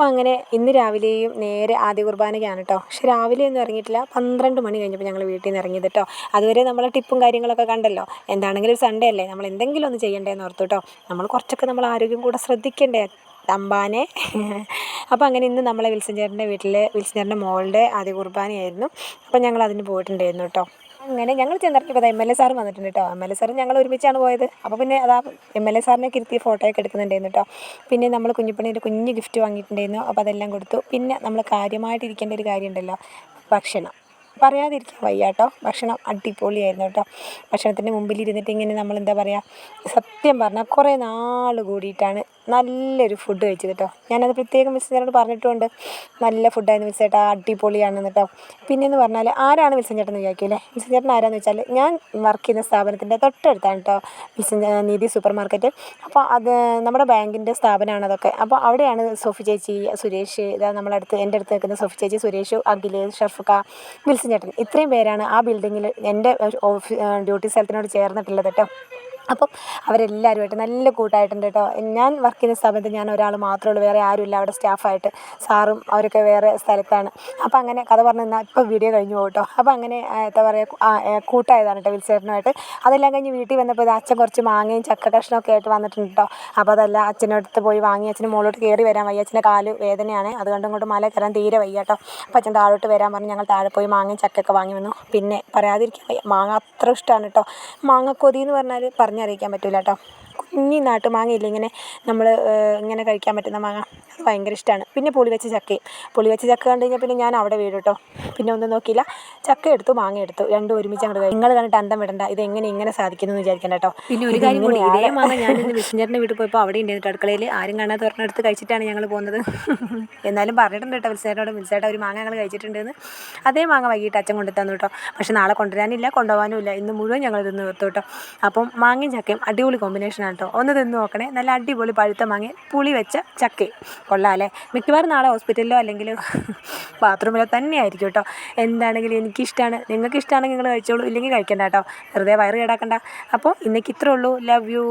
അപ്പോൾ അങ്ങനെ ഇന്ന് രാവിലെയും നേരെ ആദ്യ കുർബാനയ്ക്കാണ് കേട്ടോ പക്ഷെ രാവിലെ ഒന്നും ഇറങ്ങിയിട്ടില്ല. പന്ത്രണ്ട് മണി കഴിഞ്ഞപ്പോൾ ഞങ്ങൾ വീട്ടിൽ നിന്ന് ഇറങ്ങിയത് കേട്ടോ അതുവരെ നമ്മൾ ടിപ്പും കാര്യങ്ങളൊക്കെ കണ്ടല്ലോ. എന്താണെങ്കിലും സൺഡേ അല്ലേ? നമ്മൾ എന്തെങ്കിലും ഒന്ന് ചെയ്യണ്ടേന്ന് ഓർത്തു കേട്ടോ നമ്മൾ കുറച്ചൊക്കെ നമ്മൾ ആരോഗ്യം കൂടെ ശ്രദ്ധിക്കണ്ടേ? തമ്പാനെ. അപ്പോൾ അങ്ങനെ ഇന്ന് നമ്മളെ വിൽസൺ ചേട്ടന്റെ വീട്ടിൽ വിൽസൺ ചേട്ടന്റെ മോളുടെ ആദ്യ കുർബാനയായിരുന്നു. അപ്പോൾ ഞങ്ങൾ അതിന് പോയിട്ടുണ്ടായിരുന്നു കേട്ടോ അങ്ങനെ ഞങ്ങൾ ചെന്നിറങ്ങിയപ്പോൾ എം എൽ എ സാറ് വന്നിട്ടുണ്ട് കേട്ടോ എം എൽ എ സാറ് ഞങ്ങൾ ഒരുമിച്ചാണ് പോയത്. അപ്പോൾ പിന്നെ അതാ എം എൽ എ സാറിനെ ഇരുത്തി ഫോട്ടോയൊക്കെ എടുക്കുന്നുണ്ടായിരുന്നു കേട്ടോ പിന്നെ നമ്മൾ കുഞ്ഞിപ്പണീന്റെ കുഞ്ഞ് ഗിഫ്റ്റ് വാങ്ങിയിട്ടുണ്ടായിരുന്നു. അപ്പോൾ അതെല്ലാം കൊടുത്തു. പിന്നെ നമ്മൾ കാര്യമായിട്ട് ഇരിക്കേണ്ട ഒരു കാര്യമുണ്ടല്ലോ ഭക്ഷണം. പറയാതിരിക്കാൻ വയ്യ കേട്ടോ ഭക്ഷണം അടിപൊളിയായിരുന്നു കേട്ടോ ഭക്ഷണത്തിന്റെ മുമ്പിൽ ഇരുന്നിട്ട് ഇങ്ങനെ നമ്മൾ എന്താ പറയുക സത്യം പറഞ്ഞാൽ കുറേ നാൾ കൂടിയിട്ടാണ് നല്ലൊരു ഫുഡ് കഴിച്ചത് കേട്ടോ ഞാനത് പ്രത്യേകം മിസ് ചേട്ടനോട് പറഞ്ഞിട്ടുണ്ട്. നല്ല ഫുഡായിരുന്നു മിസ് ചേട്ടാ അടിപൊളിയാണെന്ന് കേട്ടോ പിന്നെയെന്ന് പറഞ്ഞാൽ ആരാണ് മിസ്സൻ ചേട്ടൻ എന്ന് വിചാരിക്കൂലേ വിൽസൺ ചേട്ടൻ ആരാന്ന് വെച്ചാൽ ഞാൻ വർക്ക് ചെയ്യുന്ന സ്ഥാപനത്തിന്റെ തൊട്ടടുത്താണ് കേട്ടോ മിസ് നീതി സൂപ്പർ മാർക്കറ്റ് അപ്പോൾ അത് നമ്മുടെ ബാങ്കിന്റെ സ്ഥാപനമാണ് അതൊക്കെ. അപ്പോൾ അവിടെയാണ് സോഫി ചേച്ചി സുരേഷ് ഇതാ നമ്മളടുത്ത് എന്റെ അടുത്ത് നിൽക്കുന്ന സോഫി ചേച്ചി സുരേഷ് അഖിൽ ഷർഫുക്ക മിൽസൻ ചേട്ടൻ. ഇത്രയും പേരാണ് ആ ബിൽഡിങ്ങിൽ എന്റെ ഓഫീ ഡ്യൂട്ടി സ്ഥലത്തിനോട് ചേർന്നിട്ടുള്ളത് കേട്ടോ അപ്പം അവരെല്ലാവരുമായിട്ട് നല്ല കൂട്ടായിട്ടുണ്ട് കേട്ടോ. ഞാൻ വർക്ക് ചെയ്യുന്ന സ്ഥാപനത്തിൽ ഞാൻ ഒരാൾ മാത്രമേ ഉള്ളൂ. വേറെ ആരുമില്ല. അവിടെ സ്റ്റാഫായിട്ട് സാറും അവരൊക്കെ വേറെ സ്ഥലത്താണ്. അപ്പം അങ്ങനെ കഥ പറഞ്ഞു നിന്നാൽ ഇപ്പോൾ വീഡിയോ കഴിഞ്ഞു പോകും കേട്ടോ. അപ്പോൾ അങ്ങനെ എന്താ പറയുക കൂട്ടായതാണ് കേട്ടോ വിൽസേട്ടനുമായിട്ട്. അതെല്ലാം കഴിഞ്ഞ് വീട്ടിൽ വന്നപ്പോൾ ഇത് അച്ഛൻ കുറച്ച് മാങ്ങയും ചക്ക കഷ്ണമൊക്കെ ആയിട്ട് വന്നിട്ടുണ്ട് കേട്ടോ. അപ്പോൾ അതെല്ലാം അച്ഛനടുത്ത് പോയി വാങ്ങി. അച്ഛന് മുകളിലോട്ട് കയറി വരാൻ വയ്യ. അച്ഛന്റെ കാൽ വേദനയാണ്. അതുകൊണ്ട് ഇങ്ങോട്ട് മല കയറാൻ തീരെ വയ്യ കേട്ടോ. അപ്പോൾ അച്ഛൻ താഴോട്ട് വരാൻ പറഞ്ഞ് ഞങ്ങൾ താഴെ പോയി മാങ്ങയും ചക്കയൊക്കെ വാങ്ങി വന്നു. പിന്നെ പറയാതിരിക്കാൻ വയ്യ. മാങ്ങ അത്ര ഇഷ്ടമാണ് കേട്ടോ. മാങ്ങ കൊതി എന്ന് പറഞ്ഞാൽ പറഞ്ഞറിയിക്കാൻ പറ്റില്ല കേട്ടോ കുഞ്ഞി നാട്ടുമാങ്ങയില്ലേ ഇങ്ങനെ നമ്മൾ ഇങ്ങനെ കഴിക്കാൻ പറ്റുന്ന മാങ്ങ. അത് ഭയങ്കര ഇഷ്ടമാണ് പിന്നെ പുളി വെച്ച ചക്കയും. പുളി വെച്ച ചക്ക കണ്ടു കഴിഞ്ഞാൽ പിന്നെ ഞാൻ അവിടെ വീട് കേട്ടോ പിന്നെ ഒന്നും നോക്കിയില്ല. ചക്ക എടുത്തു മാങ്ങ എടുത്തു. രണ്ടും ഒരുമിച്ച് അങ്ങോട്ട് കഴിയും നിങ്ങൾ കണ്ടിട്ട് അന്തം വിടണ്ട. ഇത് എങ്ങനെ ഇങ്ങനെ സാധിക്കുന്നു എന്ന് വിചാരിക്കണ്ട കേട്ടോ പിന്നെ ഒരു കാര്യം കൂടി ഇതേ മാങ്ങ ഞാൻ ഇന്ന് വിസ്ഞ്ചേട്ടന്റെ വീട്ടിൽ പോയപ്പോൾ അവിടെ ഉണ്ടായിരുന്നു അടുക്കളയിൽ ആരും കാണാതെ ഒരെണ്ണെടുത്ത് കഴിച്ചിട്ടാണ് ഞങ്ങൾ പോകുന്നത്. എന്നാലും പറഞ്ഞിട്ടുണ്ട് കേട്ടോ വിൽസേട്ടനോട് വിൽസേട്ട ഒരു മാങ്ങ ഞങ്ങൾ കഴിച്ചിട്ടുണ്ടെന്ന്. അതേ മാങ്ങ വൈകിട്ട് അച്ഛൻ കൊണ്ടു തന്നു കേട്ടോ പക്ഷെ നാളെ കൊണ്ടുവരാനില്ല കൊണ്ടുപോകാനും ഇല്ല. ഇന്ന് മുഴുവൻ ഞങ്ങൾ ഇതൊന്ന് നിർത്തു കേട്ടോ അപ്പം മാങ്ങയും ചക്കയും അടിപൊളി കോമ്പിനേഷനാണ് കേട്ടോ ഒന്ന് തിന്ന് നോക്കണേ. നല്ല അടിപൊളി പഴുത്ത മാങ്ങ. പുളി വെച്ച ചക്കയും കൊള്ളാം അല്ലേ മിക്കവാറും നാളെ ഹോസ്പിറ്റലിലോ അല്ലെങ്കിൽ ബാത്റൂമിലോ തന്നെയായിരിക്കും കേട്ടോ എന്താണെങ്കിലും എനിക്കിഷ്ടമാണ് നിങ്ങൾക്ക് ഇഷ്ടമാണെങ്കിൽ നിങ്ങൾ കഴിച്ചോളൂ. ഇല്ലെങ്കിൽ കഴിക്കണ്ട കേട്ടോ. വെറുതെ വയറ് കേടാക്കണ്ട. അപ്പോൾ ഇന്നേക്ക് ഇത്രേ ഉള്ളൂ. Love you